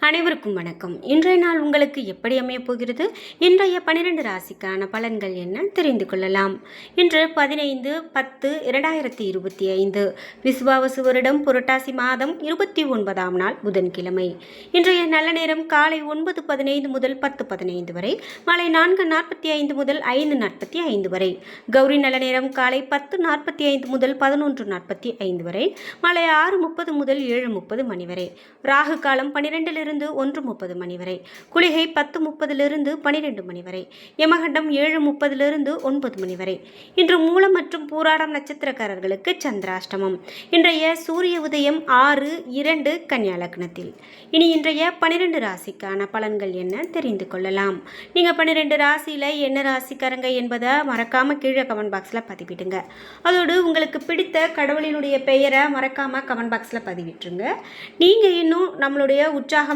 அனைவருக்கும் வணக்கம். இன்றைய நாள் உங்களுக்கு எப்படி அமையப் போகிறது? இன்றைய பனிரெண்டு ராசிக்கான பலன்கள் என்ன? தெரிந்து கொள்ளலாம். இன்று பதினைந்து பத்து இரண்டாயிரத்தி இருபத்தி ஐந்து. விசுவாவசு வருடம் புரட்டாசி மாதம் இருபத்தி ஒன்பதாம் நாள் புதன்கிழமை. இன்றைய நல்ல நேரம் காலை ஒன்பது பதினைந்து முதல் பத்து பதினைந்து வரை மாலை நான்கு நாற்பத்தி ஐந்து முதல் ஐந்து நாற்பத்தி ஐந்து வரை. கௌரி நல்ல நேரம் காலை பத்து நாற்பத்தி ஐந்து முதல் பதினொன்று நாற்பத்தி ஐந்து வரை மாலை ஆறு முப்பது முதல் ஏழு முப்பது மணி வரை. ராகு காலம் மணியிலிருந்து ஒன்று முப்பது மணி வரை. குளிகை பத்து முப்பதிலிருந்து பனிரெண்டு மணி வரை. யமகண்டம் ஏழு முப்பதிலிருந்து ஒன்பது மணி வரை. இன்று மூலம் மற்றும் பூராடம் நட்சத்திரக்காரர்களுக்கு சந்திராஷ்டமம். இன்றைய சூரிய உதயம் ஆறு இரண்டு கன்னியா லக்னத்தில். இனி இன்றைய பனிரெண்டு ராசிக்கான பலன்கள் என்ன தெரிந்து கொள்ளலாம். நீங்கள் பன்னிரெண்டு ராசியில் என்ன ராசிக்காரங்க என்பதை மறக்காமல் கீழே கமெண்ட் பாக்ஸில் பதிவிடுங்க. அதோடு உங்களுக்கு பிடித்த கடவுளினுடைய பெயரை மறக்காமல் கமெண்ட் பாக்ஸில் பதிவிட்டுருங்க. நீங்கள் இன்னும் நம்மளுடைய உற்சாகம்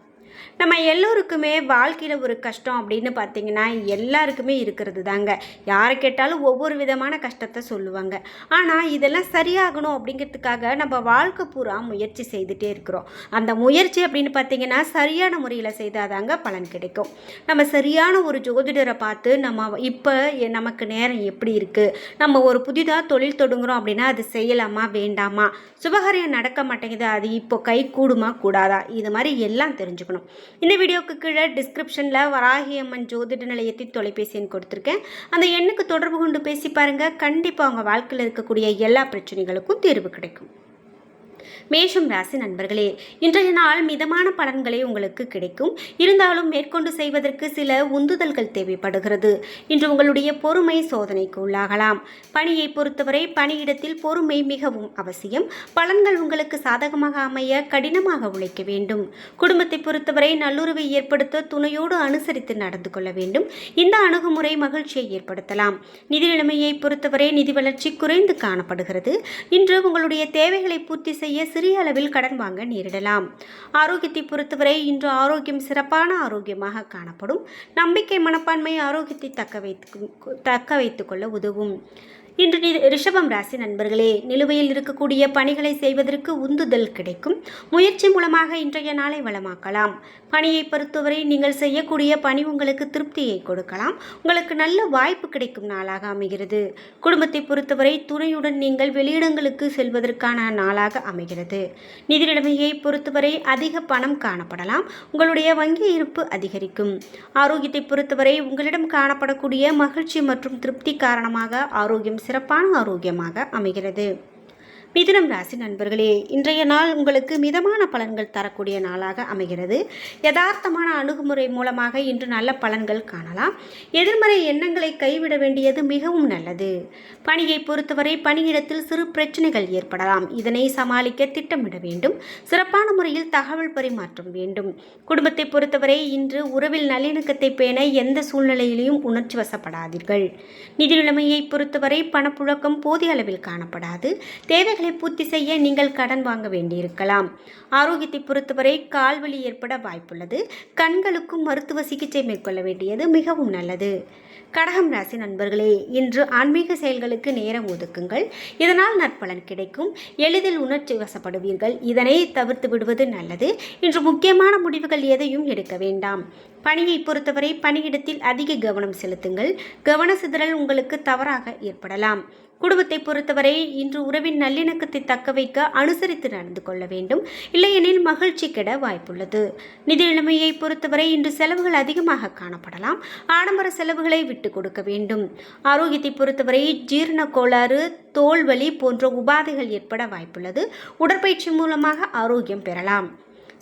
நம்ம எல்லோருக்குமே வாழ்க்கையில் ஒரு கஷ்டம் அப்படின்னு பார்த்தீங்கன்னா எல்லாருக்குமே இருக்கிறது தாங்க. யாரை கேட்டாலும் ஒவ்வொரு விதமான கஷ்டத்தை சொல்லுவாங்க. ஆனால் இதெல்லாம் சரியாகணும் அப்படிங்கிறதுக்காக நம்ம வாழ்க்கை பூரா முயற்சி செய்துட்டே இருக்கிறோம். அந்த முயற்சி அப்படின்னு பார்த்தீங்கன்னா சரியான முறையில் செய்தால் தாங்க பலன் கிடைக்கும். நம்ம சரியான ஒரு ஜோதிடரை பார்த்து நம்ம இப்போ நமக்கு நேரம் எப்படி இருக்குது நம்ம ஒரு புதிதாக தொழில் தொடங்குகிறோம் அப்படின்னா அது செய்யலாமா வேண்டாமா? சுபகாரியம் நடக்க மாட்டேங்குது அது இப்போ கை கூடுமா கூடாதா? இது மாதிரி எல்லாம் தெரிஞ்சுக்கணும். இந்த வீடியோக்கு கீழே டிஸ்கிரிப்ஷனில் வராகி அம்மன் ஜோதிட நிலையத்தின் தொலைபேசி எண் கொடுத்துருக்கேன். அந்த எண்ணுக்கு தொடர்பு கொண்டு பேசி பாருங்கள் கண்டிப்பாக அவங்க வாழ்க்கையில் இருக்கக்கூடிய எல்லா பிரச்சனைகளுக்கும் தீர்வு கிடைக்கும். மேஷம் ராசி நண்பர்களே இன்றைய நாள் மிதமான பலன்களே உங்களுக்கு கிடைக்கும். இருந்தாலும் மேற்கொண்டு செய்வதற்கு சில உந்துதல்கள் தேவைப்படுகிறது. இன்று உங்களுடைய பொறுமை சோதனைக்கு உள்ளாகலாம். பணியை பொறுத்தவரை பணியிடத்தில் பொறுமை மிகவும் அவசியம். பலன்கள் உங்களுக்கு சாதகமாக அமைய கடினமாக உழைக்க வேண்டும். குடும்பத்தை பொறுத்தவரை நல்லுறவை ஏற்படுத்த துணையோடு அனுசரித்து நடந்து கொள்ள வேண்டும். இந்த அணுகுமுறை மகிழ்ச்சியை ஏற்படுத்தலாம். நிதி நிலைமையை பொறுத்தவரை நிதி வளர்ச்சி குறைந்து காணப்படுகிறது. இன்று உங்களுடைய தேவைகளை பூர்த்தி செய்ய சிறிய அளவில் கடன் வாங்க நேரிடலாம். ஆரோக்கியத்தை பொறுத்தவரை இன்று ஆரோக்கியம் சிறப்பான ஆரோக்கியமாக காணப்படும். நம்பிக்கை மனப்பான்மை ஆரோக்கியத்தை தக்க வைத்து தக்க வைத்துக்கொள்ள உதவும். இன்று நி ரிஷபம் ராசி நண்பர்களே நிலுவையில் இருக்கக்கூடிய பணிகளை செய்வதற்கு உந்துதல் கிடைக்கும். முயற்சி மூலமாக இன்றைய நாளை வளமாக்கலாம். பணியை பொறுத்தவரை நீங்கள் செய்யக்கூடிய பணி உங்களுக்கு திருப்தியை கொடுக்கலாம். உங்களுக்கு நல்ல வாய்ப்பு கிடைக்கும் நாளாக அமைகிறது. குடும்பத்தை பொறுத்தவரை துணையுடன் நீங்கள் வெளியிடங்களுக்கு செல்வதற்கான நாளாக அமைகிறது. நிதி நிலைமையை பொறுத்தவரை அதிக பணம் காணப்படலாம். உங்களுடைய வங்கி இருப்பு அதிகரிக்கும். ஆரோக்கியத்தை பொறுத்தவரை உங்களிடம் காணப்படக்கூடிய மகிழ்ச்சி மற்றும் திருப்தி காரணமாக ஆரோக்கியம் சிறப்பான ஆரோக்கியமாக அமைகிறது. மிதுனம் ராசி நண்பர்களே இன்றைய நாள் உங்களுக்கு மிதமான பலன்கள் தரக்கூடிய நாளாக அமைகிறது. யதார்த்தமான அணுகுமுறை மூலமாக இன்று நல்ல பலன்கள் காணலாம். எதிர்மறை எண்ணங்களை கைவிட வேண்டியது மிகவும் நல்லது. பணியை பொறுத்தவரை பணியிடத்தில் சிறு பிரச்சனைகள் ஏற்படலாம். இதனை சமாளிக்க திட்டமிட வேண்டும். சிறப்பான முறையில் தகவல் பரிமாற்றம் வேண்டும். குடும்பத்தை பொறுத்தவரை இன்று உறவில் நல்லிணக்கத்தை பேண எந்த சூழ்நிலையிலையும் உணர்ச்சி வசப்படாதீர்கள். நிதி நிலைமையை பொறுத்தவரை பணப்புழக்கம் போதிய அளவில் காணப்படாது. தேவைகள் தேவைகளை பூர்த்தி செய்ய நீங்கள் கடன் வாங்க வேண்டியிருக்கலாம். ஆரோக்கியத்தை பொறுத்தவரை கால்வலி ஏற்பட வாய்ப்புள்ளது. கண்களுக்கும் மருத்துவ சிகிச்சை மேற்கொள்ள வேண்டியது மிகவும் நல்லது. கடகம் ராசி நண்பர்களே இன்று ஆன்மீக செயல்களுக்கு நேரம் ஒதுக்குங்கள். இதனால் நற்பலன் கிடைக்கும். எளிதில் உணர்ச்சி வசப்படுவீர்கள். இதனை தவிர்த்து விடுவது நல்லது. இன்று முக்கியமான முடிவுகள் எதையும் எடுக்க வேண்டாம். பணியை பொறுத்தவரை பணியிடத்தில் அதிக கவனம் செலுத்துங்கள். கவன சிதறல் உங்களுக்கு தவறாக ஏற்படலாம். குடும்பத்தை பொறுத்தவரை இன்று உறவின் நல்லிணக்கத்தை தக்க வைக்க அனுசரித்து நடந்து கொள்ள வேண்டும். இல்லையெனில் மகிழ்ச்சி கெட வாய்ப்புள்ளது. நிதி நிலைமையை பொறுத்தவரை இன்று செலவுகள் அதிகமாக காணப்படலாம். ஆடம்பர செலவுகளை விட்டு கொடுக்க வேண்டும். ஆரோக்கியத்தை பொறுத்தவரை ஜீரண கோளாறு தோல்வலி போன்ற உபாதைகள் ஏற்பட வாய்ப்புள்ளது. உடற்பயிற்சி மூலமாக ஆரோக்கியம் பெறலாம்.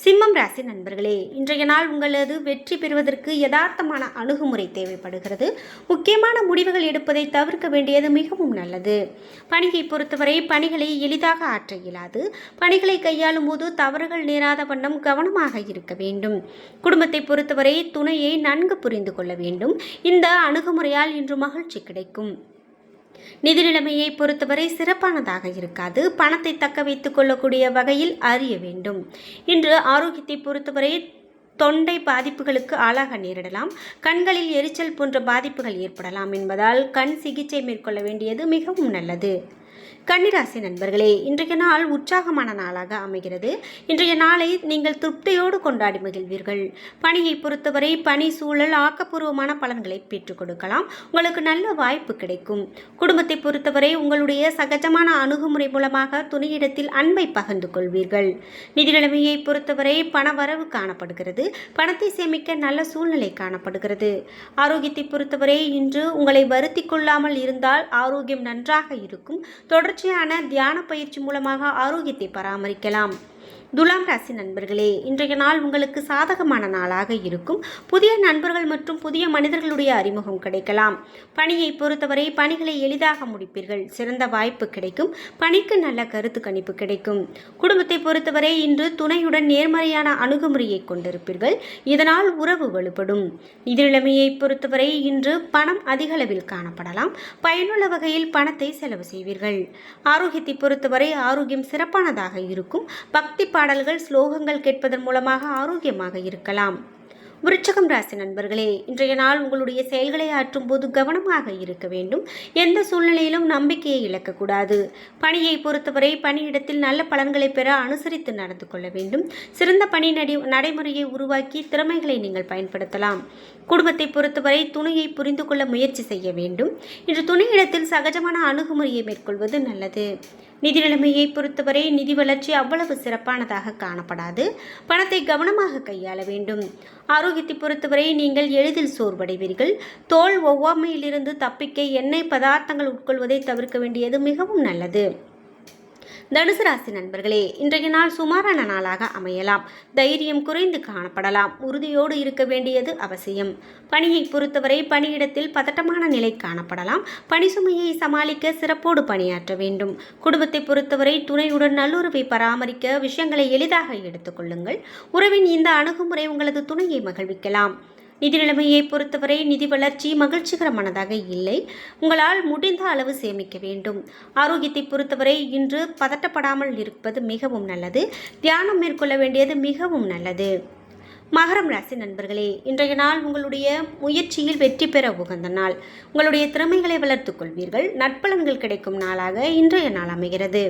சிம்மம் ராசி நண்பர்களே இன்றைய நாள் உங்களது வெற்றி பெறுவதற்கு யதார்த்தமான அணுகுமுறை தேவைப்படுகிறது. முக்கியமான முடிவுகள் எடுப்பதை தவிர்க்க வேண்டியது மிகவும் நல்லது. பணியை பொறுத்தவரை பணிகளை எளிதாக ஆற்ற இயலாது. பணிகளை கையாளும் போது தவறுகள் நேராத வண்ணம் கவனமாக இருக்க வேண்டும். குடும்பத்தை பொறுத்தவரை துணையை நன்கு புரிந்து கொள்ள வேண்டும். இந்த அணுகுமுறையால் இன்று மகிழ்ச்சி கிடைக்கும். நிதி நிலைமையை பொறுத்தவரை சிறப்பானதாக இருக்காது. பணத்தை தக்க வைத்துக் கொள்ளக்கூடிய வகையில் அறிய வேண்டும். இன்று ஆரோக்கியத்தை பொறுத்தவரை தொண்டை பாதிப்புகளுக்கு ஆளாக நேரிடலாம். கண்களில் எரிச்சல் போன்ற பாதிப்புகள் ஏற்படலாம் என்பதால் கண் சிகிச்சை மேற்கொள்ள வேண்டியது மிகவும் நல்லது. கன்னிராசி நண்பர்களே இன்றைய நாள் உற்சாகமான நாளாக அமைகிறது. இன்றைய நாளை நீங்கள் திருப்தியோடு கொண்டாடி மகிழ்வீர்கள். பணியை பொறுத்தவரை பணி சூழல் ஆக்கப்பூர்வமான பலன்களை பெற்றுக் கொடுக்கலாம். உங்களுக்கு நல்ல வாய்ப்பு கிடைக்கும். குடும்பத்தை பொறுத்தவரை உங்களுடைய சகஜமான அணுகுமுறை மூலமாக துணையிடத்தில் அன்பை பகிர்ந்து கொள்வீர்கள். நிதி நிலைமையை பொறுத்தவரை பண வரவு காணப்படுகிறது. பணத்தை சேமிக்க நல்ல சூழ்நிலை காணப்படுகிறது. ஆரோக்கியத்தை பொறுத்தவரை இன்று உங்களை வருத்தி கொள்ளாமல் இருந்தால் ஆரோக்கியம் நன்றாக இருக்கும். தொடர்ச்சியான தியான பயிற்சி மூலமாக ஆரோக்கியத்தை பராமரிக்கலாம். துலாம் ராசி நண்பர்களே இன்றைய நாள் உங்களுக்கு சாதகமான நாளாக இருக்கும். புதிய நண்பர்கள் மற்றும் புதிய மனிதர்களுடைய அறிமுகம் கிடைக்கலாம். பணியை பொறுத்தவரை பணிகளை எளிதாக முடிப்பீர்கள். சிறந்த வாய்ப்பு கிடைக்கும். பணிக்கு நல்ல கருத்து கணிப்பு கிடைக்கும். குடும்பத்தை பொறுத்தவரை இன்று துணையுடன் நேர்மறையான அணுகுமுறையை கொண்டிருப்பீர்கள். இதனால் உறவு வலுப்படும். நிதி பொறுத்தவரை இன்று பணம் அதிக அளவில் காணப்படலாம். பயனுள்ள வகையில் பணத்தை செலவு செய்வீர்கள். ஆரோக்கியத்தை பொறுத்தவரை ஆரோக்கியம் சிறப்பானதாக இருக்கும். பக்தி பாடல்கள் ஸ்லோகங்கள் கேட்பதன் மூலமாக ஆரோக்கியமாக இருக்கலாம். விருச்சகம் ராசி நண்பர்களே இன்றைய நாள் உங்களுடைய செயல்களை ஆற்றும் போது கவனமாக இருக்க வேண்டும். எந்த சூழ்நிலையிலும் நம்பிக்கையை இழக்கக்கூடாது. பணியை பொறுத்தவரை பணியிடத்தில் நல்ல பலன்களை பெற அனுசரித்து நடந்து கொள்ள வேண்டும். சிறந்த பணி நடி நடைமுறையை உருவாக்கி திறமைகளை நீங்கள் பயன்படுத்தலாம். குடும்பத்தை பொறுத்தவரை துணையை புரிந்து கொள்ள முயற்சி செய்ய வேண்டும். இன்று துணையிடத்தில் சகஜமான அணுகுமுறையை மேற்கொள்வது நல்லது. நிதி நிலைமையை பொறுத்தவரை நிதி வளர்ச்சி அவ்வளவு சிறப்பானதாக காணப்படாது. பணத்தை கவனமாக கையாள வேண்டும். ஆரோக்கியத்தை பொறுத்தவரை நீங்கள் எளிதில் சோர்வடைவீர்கள். தோல் ஒவ்வாமையிலிருந்து தப்பிக்க எண்ணெய் பதார்த்தங்கள் உட்கொள்வதை தவிர்க்க வேண்டியது மிகவும் நல்லது. தனுசு ராசி நண்பர்களே இன்றைய நாள் சுமாரான நாளாக அமையலாம். தைரியம் குறைந்து காணப்படலாம். உறுதியோடு இருக்க வேண்டியது அவசியம். பணியை பொறுத்தவரை பணியிடத்தில் பதட்டமான நிலை காணப்படலாம். பணி சுமையை சமாளிக்க சிறப்போடு பணியாற்ற வேண்டும். குடும்பத்தை பொறுத்தவரை துணையுடன் நல்லுறவை பராமரிக்க விஷயங்களை எளிதாக எடுத்துக்கொள்ளுங்கள் உறவின் இந்த அணுகுமுறை உங்களது துணையை மகிழ்விக்கலாம். நிதி நிலைமையை பொறுத்தவரை நிதி வளர்ச்சி மகிழ்ச்சிகரமானதாக இல்லை. உங்களால் முடிந்த அளவு சேமிக்க வேண்டும். ஆரோக்கியத்தை பொறுத்தவரை இன்று பதட்டப்படாமல் இருப்பது மிகவும் நல்லது. தியானம் மேற்கொள்ள வேண்டியது மிகவும் நல்லது. மகரம் ராசி நண்பர்களே இன்றைய நாள் உங்களுடைய முயற்சியில் வெற்றி பெற உகந்த நாள். உங்களுடைய திறமைகளை வளர்த்துக் கொள்வீர்கள். நற்பலன்கள் கிடைக்கும் நாளாக இன்றைய நாள் அமைகிறது.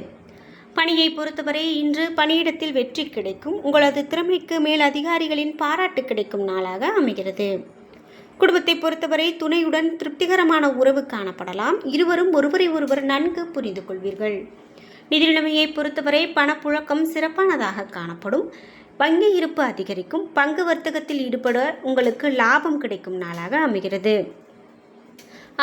பணியை பொறுத்தவரை இன்று பணியிடத்தில் வெற்றி கிடைக்கும். உங்களது திறமைக்கு மேல் அதிகாரிகளின் பாராட்டு கிடைக்கும் நாளாக அமைகிறது. குடும்பத்தை பொறுத்தவரை துணையுடன் திருப்திகரமான உறவு காணப்படலாம். இருவரும் ஒருவரை ஒருவர் நன்கு புரிந்து கொள்வீர்கள். நிதி நிலைமையை பொறுத்தவரை பணப்புழக்கம் சிறப்பானதாக காணப்படும். வங்கி இருப்பு அதிகரிக்கும். பங்கு வர்த்தகத்தில் ஈடுபட உங்களுக்கு லாபம் கிடைக்கும் நாளாக அமைகிறது.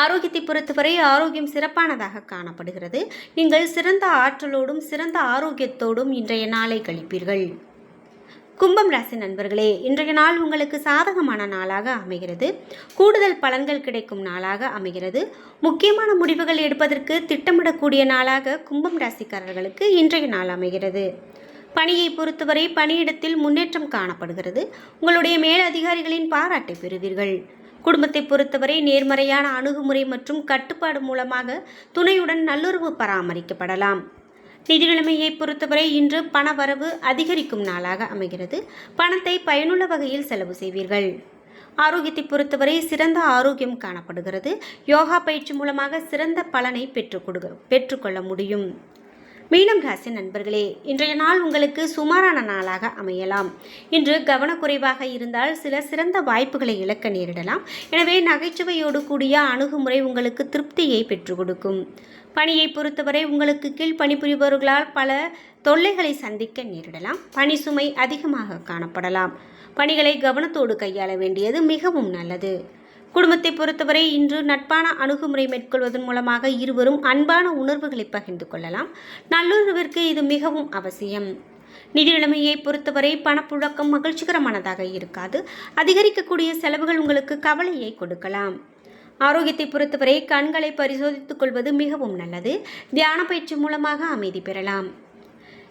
ஆரோக்கியத்தை பொறுத்தவரை ஆரோக்கியம் சிறப்பானதாக காணப்படுகிறது. நீங்கள் சிறந்த ஆற்றலோடும் சிறந்த ஆரோக்கியத்தோடும் இன்றைய நாளை கழிப்பீர்கள். கும்பம் ராசி நண்பர்களே இன்றைய நாள் உங்களுக்கு சாதகமான நாளாக அமைகிறது. கூடுதல் பலன்கள் கிடைக்கும் நாளாக அமைகிறது. முக்கியமான முடிவுகள் எடுப்பதற்கு திட்டமிடக்கூடிய நாளாக கும்பம் ராசிக்காரர்களுக்கு இன்றைய நாள் அமைகிறது. பணியை பொறுத்தவரை பணியிடத்தில் முன்னேற்றம் காணப்படுகிறது. உங்களுடைய மேலதிகாரிகளின் பாராட்டை பெறுவீர்கள். குடும்பத்தை பொறுத்தவரை நேர்மறையான அணுகுமுறை மற்றும் கட்டுப்பாடு மூலமாக துணையுடன் நல்லுறவு பராமரிக்கப்படலாம். நிதிநிலைமையை பொறுத்தவரை இன்று பண வரவு அதிகரிக்கும் நாளாக அமைகிறது. பணத்தை பயனுள்ள வகையில் செலவு செய்வீர்கள். ஆரோக்கியத்தை பொறுத்தவரை சிறந்த ஆரோக்கியம் காணப்படுகிறது. யோகா பயிற்சி மூலமாக சிறந்த பலனை பெற்றுக் கொடுக்க பெற்றுக்கொள்ள முடியும். மீனம் ராசி நண்பர்களே இன்றைய நாள் உங்களுக்கு சுமாரான நாளாக அமையலாம். இன்று கவனக்குறைவாக இருந்தால் சில சிறந்த வாய்ப்புகளை இழக்க நேரிடலாம். எனவே நகைச்சுவையோடு கூடிய அணுகுமுறை உங்களுக்கு திருப்தியை பெற்றுக் கொடுக்கும். பணியை பொறுத்தவரை உங்களுக்கு கீழ் பணிபுரிபவர்களால் பல தொல்லைகளை சந்திக்க நேரிடலாம். பணி சுமை அதிகமாக காணப்படலாம். பணிகளை கவனத்தோடு கையாள வேண்டியது மிகவும் நல்லது. குடும்பத்தை பொறுத்தவரை இன்று நட்பான அணுகுமுறை மேற்கொள்வதன் மூலமாக இருவரும் அன்பான உணர்வுகளை பகிர்ந்து கொள்ளலாம். நல்லுறவிற்கு இது மிகவும் அவசியம். நிதி நிலைமையை பொறுத்தவரை பணப்புழக்கம் மகிழ்ச்சிகரமானதாக இருக்காது. அதிகரிக்கக்கூடிய செலவுகள் உங்களுக்கு கவலையை கொடுக்கலாம். ஆரோக்கியத்தை பொறுத்தவரை கண்களை பரிசோதித்துக் கொள்வது மிகவும் நல்லது. தியான பயிற்சி மூலமாக அமைதி பெறலாம்.